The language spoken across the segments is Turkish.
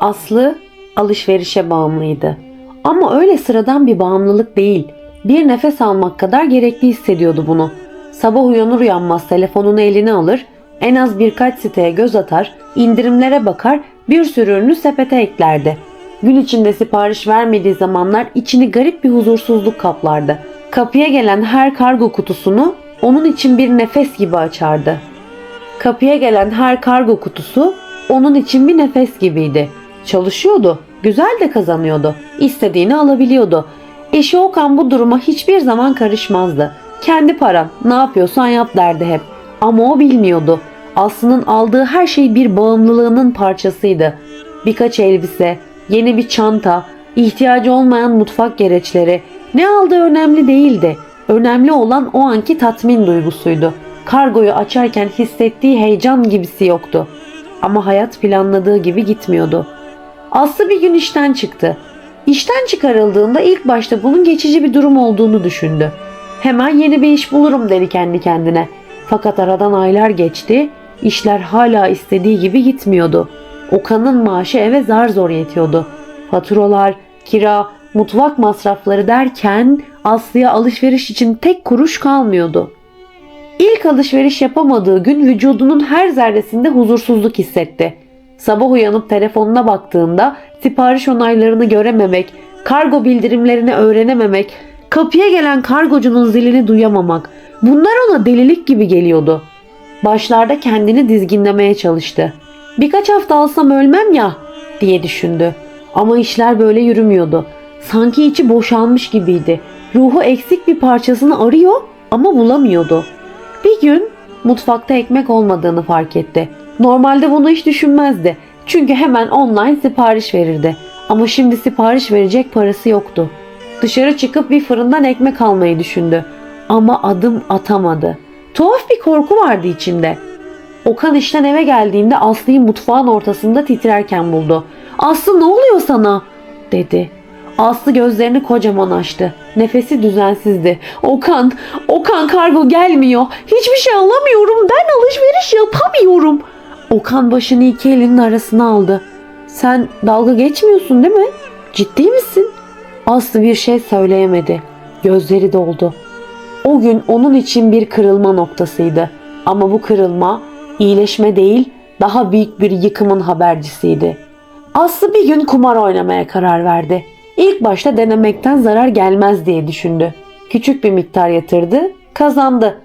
Aslı alışverişe bağımlıydı. Ama öyle sıradan bir bağımlılık değil. Bir nefes almak kadar gerekli hissediyordu bunu. Sabah uyanır uyanmaz telefonunu eline alır, en az birkaç siteye göz atar, indirimlere bakar, bir sürü ürünü sepete eklerdi. Gün içinde sipariş vermediği zamanlar içini garip bir huzursuzluk kaplardı. Kapıya gelen her kargo kutusunu onun için bir nefes gibi açardı. Kapıya gelen her kargo kutusu onun için bir nefes gibiydi. Çalışıyordu, güzel de kazanıyordu, istediğini alabiliyordu. Eşi Okan bu duruma hiçbir zaman karışmazdı. Kendi paran, ne yapıyorsan yap derdi hep. Ama o bilmiyordu. Aslı'nın aldığı her şey bir bağımlılığının parçasıydı. Birkaç elbise, yeni bir çanta, ihtiyacı olmayan mutfak gereçleri. Ne aldığı önemli değildi. Önemli olan o anki tatmin duygusuydu. Kargoyu açarken hissettiği heyecan gibisi yoktu. Ama hayat planladığı gibi gitmiyordu. Aslı bir gün işten çıktı. İşten çıkarıldığında ilk başta bunun geçici bir durum olduğunu düşündü. Hemen yeni bir iş bulurum dedi kendi kendine. Fakat aradan aylar geçti. İşler hala istediği gibi gitmiyordu. Okan'ın maaşı eve zar zor yetiyordu. Faturalar, kira, mutfak masrafları derken Aslı'ya alışveriş için tek kuruş kalmıyordu. İlk alışveriş yapamadığı gün vücudunun her zerresinde huzursuzluk hissetti. Sabah uyanıp telefonuna baktığında sipariş onaylarını görememek, kargo bildirimlerini öğrenememek, kapıya gelen kargocunun zilini duyamamak bunlar ona delilik gibi geliyordu. Başlarda kendini dizginlemeye çalıştı. Birkaç hafta alsam ölmem ya diye düşündü. Ama işler böyle yürümüyordu. Sanki içi boşalmış gibiydi. Ruhu eksik bir parçasını arıyor ama bulamıyordu. Bir gün mutfakta ekmek olmadığını fark etti. Normalde bunu hiç düşünmezdi. Çünkü hemen online sipariş verirdi. Ama şimdi sipariş verecek parası yoktu. Dışarı çıkıp bir fırından ekmek almayı düşündü. Ama adım atamadı. Tuhaf bir korku vardı içinde. Okan işten eve geldiğinde Aslı'yı mutfağın ortasında titrerken buldu. Aslı ne oluyor sana? dedi. Aslı gözlerini kocaman açtı. Nefesi düzensizdi. Okan, Okan kargo gelmiyor. Hiçbir şey alamıyorum. Ben alışveriş yapamıyorum. Okan başını iki elinin arasına aldı. Sen dalga geçmiyorsun değil mi? Ciddi misin? Aslı bir şey söyleyemedi. Gözleri doldu. O gün onun için bir kırılma noktasıydı. Ama bu kırılma iyileşme değil, daha büyük bir yıkımın habercisiydi. Aslı bir gün kumar oynamaya karar verdi. İlk başta denemekten zarar gelmez diye düşündü. Küçük bir miktar yatırdı, kazandı.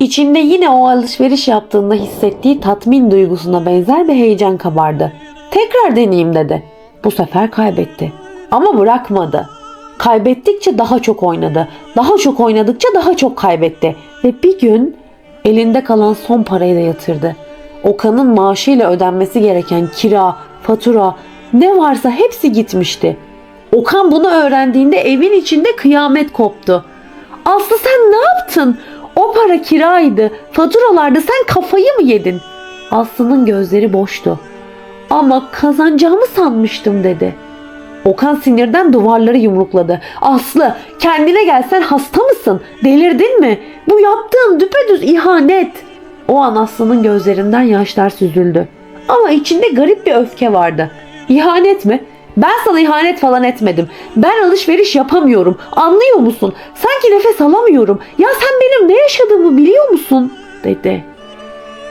İçinde yine o alışveriş yaptığında hissettiği tatmin duygusuna benzer bir heyecan kabardı. Tekrar deneyeyim dedi. Bu sefer kaybetti. Ama bırakmadı. Kaybettikçe daha çok oynadı. Daha çok oynadıkça daha çok kaybetti. Ve bir gün elinde kalan son parayı da yatırdı. Okan'ın maaşıyla ödenmesi gereken kira, fatura, ne varsa hepsi gitmişti. Okan bunu öğrendiğinde evin içinde kıyamet koptu. Aslı sen ne yaptın? O para kiraydı. Faturalarda sen kafayı mı yedin? Aslı'nın gözleri boştu. Ama kazanacağımı sanmıştım dedi. Okan sinirden duvarları yumrukladı. Aslı kendine gelsen hasta mısın? Delirdin mi? Bu yaptığın düpedüz ihanet. O an Aslı'nın gözlerinden yaşlar süzüldü. Ama içinde garip bir öfke vardı. İhanet mi? Ben sana ihanet falan etmedim. Ben alışveriş yapamıyorum. Anlıyor musun? Sanki nefes alamıyorum. Ya sen benim ne yaşadığımı biliyor musun? dedi.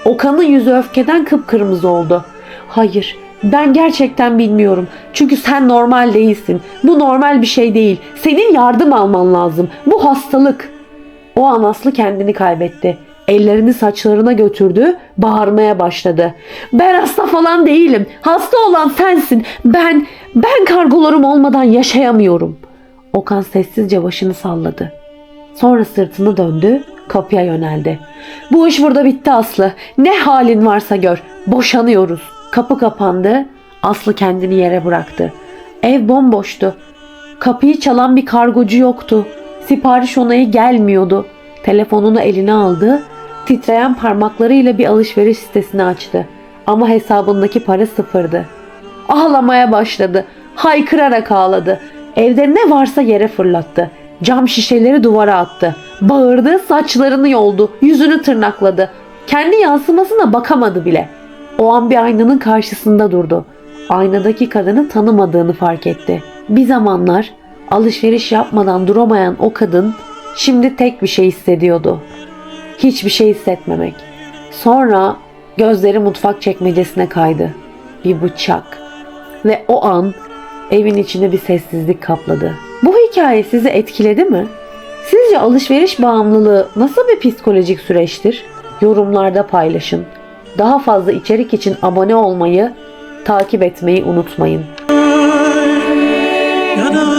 Okan'ın yüzü öfkeden kıpkırmızı oldu. Hayır, ben gerçekten bilmiyorum. Çünkü sen normal değilsin. Bu normal bir şey değil. Senin yardım alman lazım. Bu hastalık. O an Aslı kendini kaybetti. Ellerini saçlarına götürdü, bağırmaya başladı. Ben hasta falan değilim. Hasta olan sensin. Ben, ben kargolarım olmadan yaşayamıyorum. Okan sessizce başını salladı. Sonra sırtını döndü, kapıya yöneldi. Bu iş burada bitti Aslı. Ne halin varsa gör. Boşanıyoruz. Kapı kapandı. Aslı kendini yere bıraktı. Ev bomboştu. Kapıyı çalan bir kargocu yoktu. Sipariş onayı gelmiyordu. Telefonunu eline aldı. Titreyen parmaklarıyla bir alışveriş sitesini açtı. Ama hesabındaki para sıfırdı. Ağlamaya başladı. Haykırarak ağladı. Evde ne varsa yere fırlattı. Cam şişeleri duvara attı. Bağırdı, saçlarını yoldu, yüzünü tırnakladı. Kendi yansımasına bakamadı bile. O an bir aynanın karşısında durdu. aynadaki kadını tanımadığını fark etti. Bir zamanlar alışveriş yapmadan duramayan o kadın şimdi tek bir şey hissediyordu. Hiçbir şey hissetmemek. Sonra gözleri mutfak çekmecesine kaydı. Bir bıçak. Ve o an evin içinde bir sessizlik kapladı. Bu hikaye sizi etkiledi mi? Sizce alışveriş bağımlılığı nasıl bir psikolojik süreçtir? Yorumlarda paylaşın. Daha fazla içerik için abone olmayı, takip etmeyi unutmayın. Yana